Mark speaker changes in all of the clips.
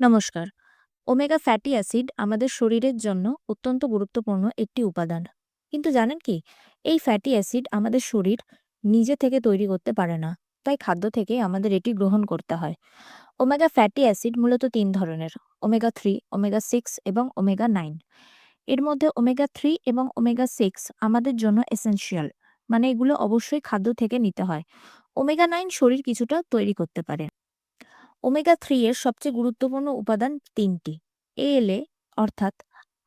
Speaker 1: নমস্কার। Omega fatty acid আমাদের শরীরের জন্য অত্যন্ত গুরুত্বপূর্ণ একটি উপাদান। কিন্তু জানেন কি? এই ফ্যাটি অ্যাসিড আমাদের শরীর নিজে থেকে তৈরি করতে পারে না। তাই খাদ্য থেকে আমাদের এটি গ্রহণ করতে হয়। ওমেগা ফ্যাটি অ্যাসিড মূলত তিন ধরনের, ওমেগা থ্রি, ওমেগা সিক্স এবং ওমেগা নাইন। এর মধ্যে ওমেগা থ্রি এবং ওমেগা সিক্স আমাদের জন্য এসেনশিয়াল মানে এগুলো অবশ্যই খাদ্য থেকে নিতে হয়। ওমেগা নাইন শরীর কিছুটা তৈরি করতে পারে। ওমেগা থ্রি এর সবচেয়ে গুরুত্বপূর্ণ উপাদান তিনটি। এএলএ অর্থাৎ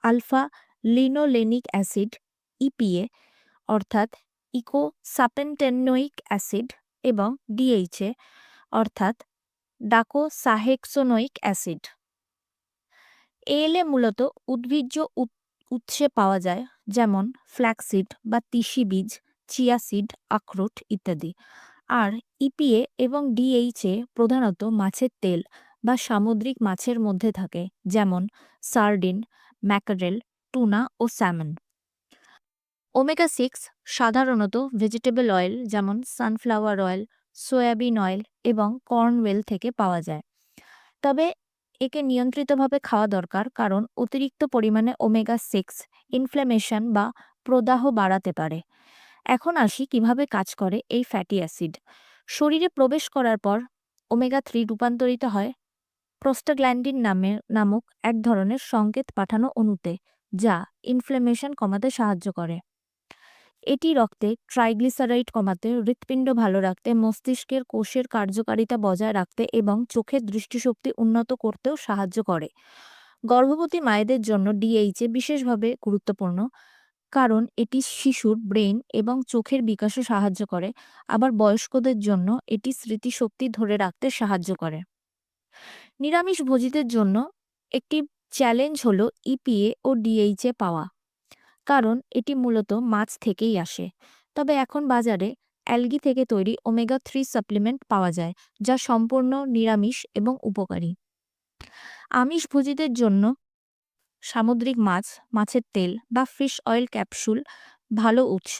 Speaker 1: আলফা লিনোলেনিক অ্যাসিড ইপিএ অর্থাৎ ইকোসাপেন্টেনোইক অ্যাসিড এবং ডিএইচএ অর্থাৎ ডাকোসাহেক্সোনোইক অ্যাসিড। এএলএ মূলত উদ্ভিজ্জ উৎ- উৎসে পাওয়া যায়, যেমন ফ্ল্যাক্সিড বা তিসি বীজ চিয়া সিড আখরোট ইত্যাদি। আর ইপিএ এবং ডিএইচএ প্রধানত মাছের তেল বা সামুদ্রিক মাছের মধ্যে থাকে, যেমন সার্ডিন ম্যাকারেল টুনা ও স্যামন ওমেগা সিক্স সাধারণত ভেজিটেবল অয়েল যেমন সানফ্লাওয়ার অয়েল সয়াবিন অয়েল এবং কর্নওয়েল থেকে পাওয়া যায়। তবে একে নিয়ন্ত্রিতভাবে খাওয়া দরকার কারণ অতিরিক্ত পরিমাণে ওমেগা সিক্স ইনফ্ল্যামেশন বা প্রদাহ বাড়াতে পারে। এখন আসি কীভাবে কাজ করে এই ফ্যাটি অ্যাসিড শরীরে প্রবেশ করার পর ওমেগা থ্রি রূপান্তরিত হয় প্রোস্টাগ্ল্যান্ডিন নামে, নামক এক ধরনের সংকেত পাঠানো অণুতে, যা ইনফ্লেমেশন কমাতে সাহায্য করে। এটি রক্তে ট্রাইগ্লিসারাইড কমাতে, হৃৎপিণ্ড ভালো রাখতে, মস্তিষ্কের কোষের কার্যকারিতা বজায় রাখতে এবং চোখের দৃষ্টিশক্তি উন্নত করতেও সাহায্য করে। গর্ভবতী মায়েদের জন্য ডিএইচএ বিশেষভাবে গুরুত্বপূর্ণ। কারণ এটি শিশুর ব্রেন এবং চোখের বিকাশে সাহায্য করে, আবার বয়স্কদের জন্য এটি স্মৃতিশক্তি ধরে রাখতে সাহায্য করে। নিরামিষ ভোজীদের জন্য একটি চ্যালেঞ্জ হল ইপিএ ও ডিএইচএ পাওয়া, কারণ এটি মূলত মাছ থেকেই আসে। তবে এখন বাজারে অ্যালগি থেকে তৈরি ওমেগা থ্রি সাপ্লিমেন্ট পাওয়া যায়, যা সম্পূর্ণ নিরামিষ এবং উপকারী। আমিষ ভোজীদের জন্য সামুদ্রিক মাছ, মাছের তেল বা ফিশ অয়েল ক্যাপসুল ভালো উৎস।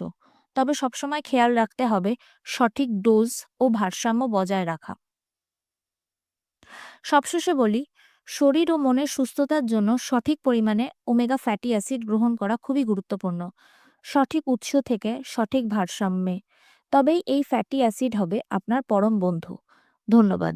Speaker 1: তবে সবসময় খেয়াল রাখতে হবে সঠিক ডোজ ও ভারসাম্য বজায় রাখা। সবশেষে বলি, শরীর ও মনের সুস্থতার জন্য সঠিক পরিমাণে ওমেগা ফ্যাটি অ্যাসিড গ্রহণ করা খুবই গুরুত্বপূর্ণ। সঠিক উৎস থেকে সঠিক ভারসাম্যে। তবেই এই ফ্যাটি অ্যাসিড হবে আপনার পরম বন্ধু। ধন্যবাদ।